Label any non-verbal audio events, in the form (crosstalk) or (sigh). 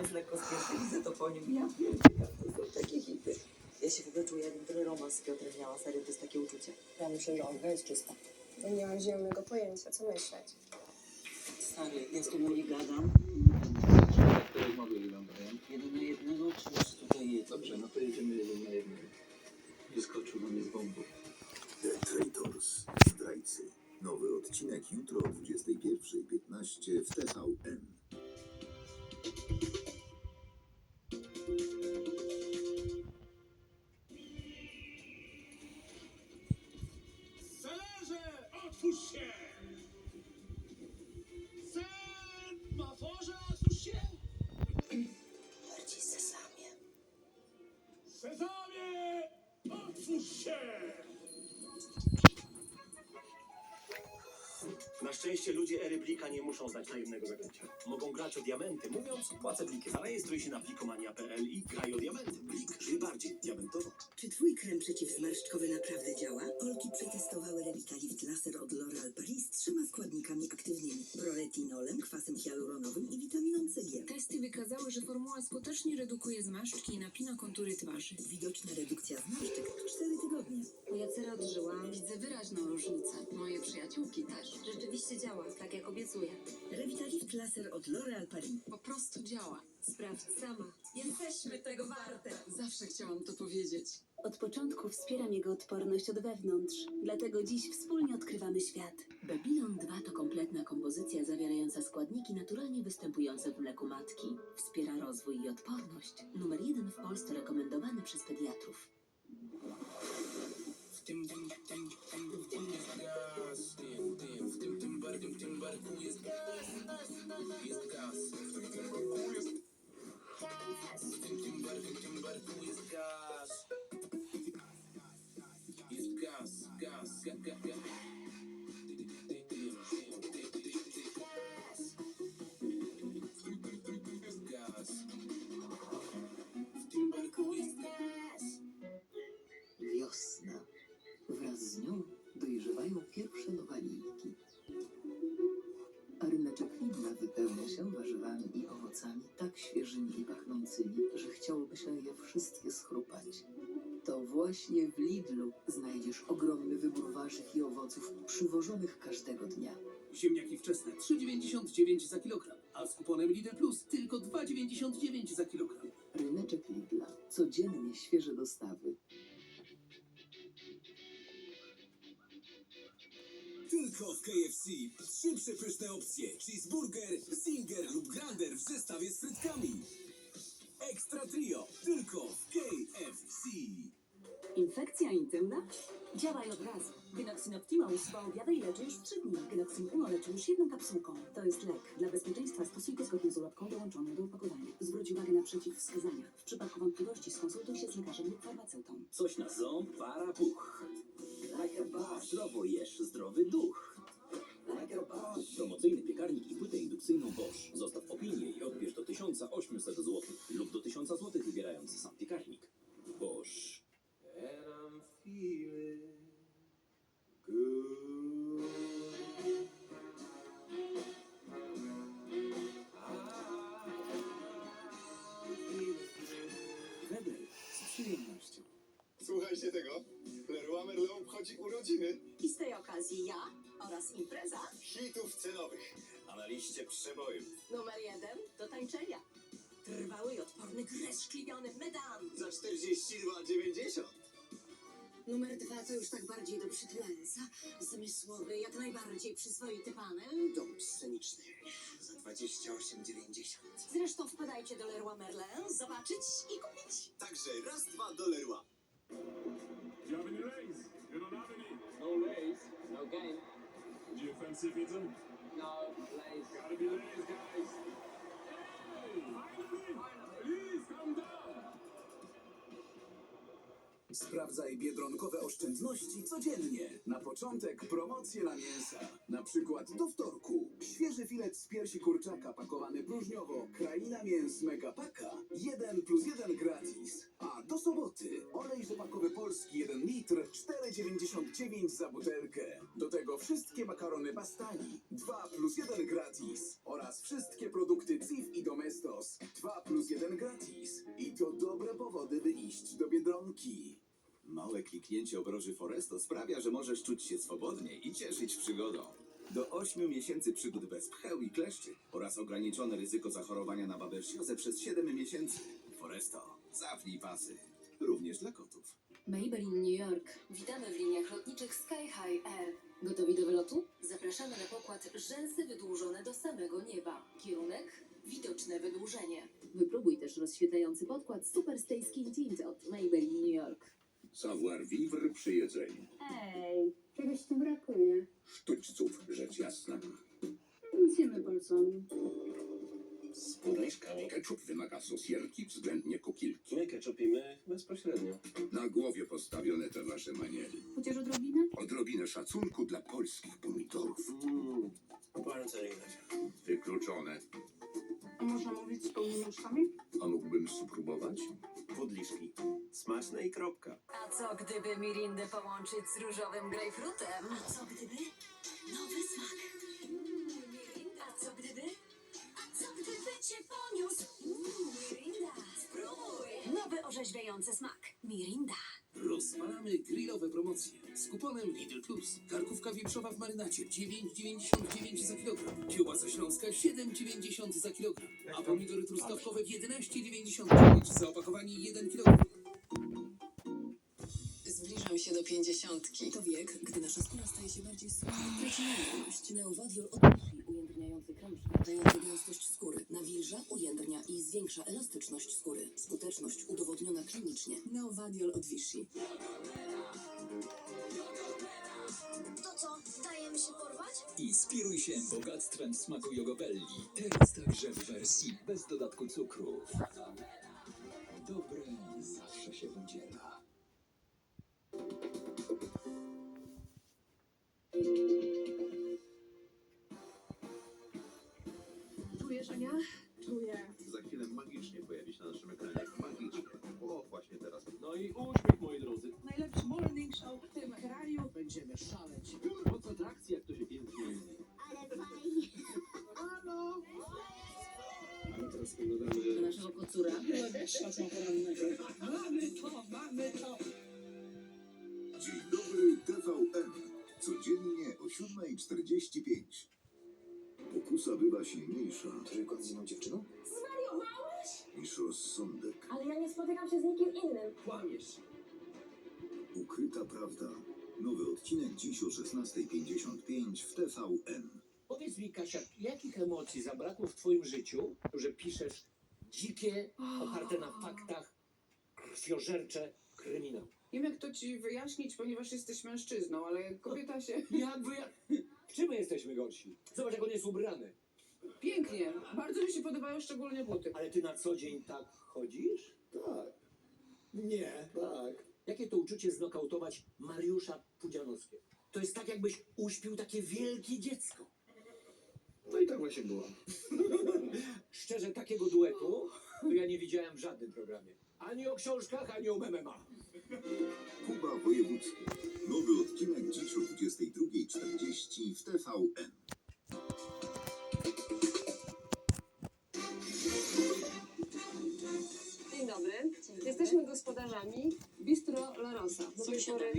jest lekko widzę to po nim. Ja wiem, to są takie hity. Ja się w ogóle czuję, jakbym tyle romans z Piotrem miała. Serio, to jest takie uczucie. Ja myślę, że Olga jest czysta. Nie mam zielonego pojęcia, co myśleć. Stary, ja z tobą nie gadam. Sezamie, otwórz się! Na szczęście ludzie Eryblika nie muszą znać tajemnego zaklęcia. Mogą grać o diamenty, mówiąc płacę blikiem. Zarejestruj się na plikomania.pl i graj o diamenty. Blik, krem przeciwzmarszczkowy naprawdę działa? Olki przetestowały Revitalift Laser od L'Oreal Paris z trzema składnikami aktywnymi. Proretinolem, kwasem hialuronowym i witaminą CG. Testy wykazały, że formuła skutecznie redukuje zmarszczki i napina kontury twarzy. Widoczna redukcja zmarszczek przyjaciółki też. Rzeczywiście działa, tak jak obiecuję. Revitalift Laser od L'Oreal Paris. Po prostu działa. Sprawdź sama. Jesteśmy tego warte. Zawsze chciałam to powiedzieć. Od początku wspieram jego odporność od wewnątrz, dlatego dziś wspólnie odkrywamy świat. Babylon 2 to kompletna kompozycja zawierająca składniki naturalnie występujące w mleku matki. Wspiera rozwój i odporność. Numer jeden w Polsce rekomendowany przez pediatrów. Tym barku A ryneczek Lidla wypełnia się warzywami i owocami tak świeżymi i pachnącymi, że chciałoby się je wszystkie schrupać. To właśnie w Lidlu znajdziesz ogromny wybór warzyw i owoców przywożonych każdego dnia. Ziemniaki wczesne 3,99 za kilogram, a z kuponem Lidl Plus tylko 2,99 za kilogram. Ryneczek Lidla. Codziennie świeże dostawy. Ekstra trio, tylko w KFC. Infekcja intymna? Działaj od razu. Gynoxin Optima usuwa objawy i leczy już w 3 dni. Gynoxin Uno leczy już jedną kapsułką. To jest lek. Dla bezpieczeństwa stosuj go zgodnie z ulotką dołączoną do opakowania. Zwróć uwagę na przeciwwskazania. W przypadku wątpliwości skonsultuj się z lekarzem lub farmaceutą. Coś na ząb, para, puch. Like a bar. Zdrowo jesz, zdrowy duch. Like a bar. Promocyjny piekarnik i płytę indukcyjną Bosch. Zostaw opinię i odbierz do 1800 zł tego. Leroy Merlin obchodzi urodziny. I z tej okazji ja oraz impreza Hitów cenowych. A na liście przebojów. numer jeden do tańczenia. Trwały i odporny gres szkliwiony medan. Za 42,90. Numer dwa to już tak bardziej do przytulęca. Zmysłowy, jak najbardziej przyzwoity panel. Dom sceniczny. Za 28,90. Zresztą wpadajcie do Leroy Merlin, zobaczyć i kupić. Także raz, dwa do Leroy. Do you have any lays? You don't have any? No lays, no game. Do you fancy pizza? No lays. Gotta be lays, guys. Hey, finally! Please, calm down! Sprawdzaj biedronkowe oszczędności codziennie. Na początek promocje na mięsa. Na przykład do wtorku. Świeży filet z piersi kurczaka pakowany próżniowo. Kraina mięs Megapaka. 1 plus 1 gratis. A do soboty olej rzepakowy polski 1 litr 4,99 za butelkę. Do tego wszystkie makarony Bastani 2 plus 1 gratis. Oraz wszystkie produkty CIF i Domestos 2 plus 1 gratis. I to dobre powody, by iść do Biedronki. Kliknięcie obroży Foresto sprawia, że możesz czuć się swobodnie i cieszyć przygodą. Do 8 miesięcy przygód bez pcheł i kleszczy oraz ograniczone ryzyko zachorowania na babełsiozę przez 7 miesięcy. Foresto, zapnij pasy. Również dla kotów. Maybelline New York. Witamy w liniach lotniczych Sky High Air. Gotowi do wylotu? Zapraszamy na pokład rzęsy wydłużone do samego nieba. Kierunek? Widoczne wydłużenie. Wypróbuj też rozświetlający podkład Super Stay Skin Tint od Maybelline New York. Savoir vivre przy jedzeniu. Ej, czegoś tu brakuje. Sztućców, rzecz jasna. Nic nie my palcami. Z podajszkami ketchup wymaga sosierki, względnie kokilki. My ketchupimy bezpośrednio. Na głowie postawione te wasze maniery. Chociaż odrobinę? Odrobinę szacunku dla polskich pomidorów. Mmm, bardzo nie Wykluczone. Można mówić z pełnymi? A mógłbym spróbować? Wodliszki. Smaczne i kropka. A co gdyby mirindę połączyć z różowym grejpfrutem? A co gdyby? Nowy smak. A co gdyby? A co gdyby cię poniósł? Mirinda, spróbuj! Nowy orzeźwiający smak. Mirinda. Rozpalamy grillowe promocje z kuponem Lidl Plus. Karkówka wieprzowa w marynacie 9,99 za kilogram. Kiełbasa śląska 7,90 za kilogram. A pomidory truskawkowe 11,99 za opakowanie 1 kg. Się do pięćdziesiątki. To wiek, gdy nasza skóra staje się bardziej sucha traci miękkość. Neowadiol odnosi ujędrniający krem dający gęstość skóry. Nawilża, ujędrnia i zwiększa elastyczność skóry. Skuteczność udowodniona klinicznie. Neowadiol od Vichy. To co, dajemy się porwać? Inspiruj się bogactwem smaku Jogobelli. Teraz także w wersji bez dodatku cukru. Dobre zawsze się udziela. Czujesz, Ania? Czuję. Za chwilę magicznie pojawi się na naszym ekranie. Magicznie. O, właśnie teraz. No i uśmiech, moi drodzy. Najlepszy morning show w tym kraju. Będziemy szaleć. Moc atrakcji, jak to się pięknie mówi. A my teraz spoglądamy... Naszego kocura. Szlacą porannego. Mamy to, mamy to. Dzień dobry TVN. Codziennie o 7.45. Pokusa bywa silniejsza Trójkąt z inną dziewczyną? niż rozsądek. Ale ja nie spotykam się z nikim innym. Kłamiesz. Ukryta prawda. Nowy odcinek dziś o 16.55 w TVN. Powiedz mi, Kasia, jakich emocji zabrakło w twoim życiu, że piszesz dzikie, oparte na faktach, krwiożercze kryminał? Nie wiem, jak to ci wyjaśnić, ponieważ jesteś mężczyzną, ale kobieta się... (laughs) Jakby ja... W czym my jesteśmy gorsi? Zobacz, jak on jest ubrany. Pięknie. Bardzo mi się podobają szczególnie buty. Ale ty na co dzień tak chodzisz? Tak, Nie. tak. Jakie to uczucie znokautować Mariusza Pudzianowskiego? To jest tak, jakbyś uśpił takie wielkie dziecko. No i tak właśnie było. (laughs) Szczerze, takiego duetu to ja nie widziałem w żadnym programie. Ani o książkach, ani o MMA. Nowy odcinek dziś o 22.40 w TVN. Dzień dobry. Jesteśmy gospodarzami Bistro La Rosa. Do tej pory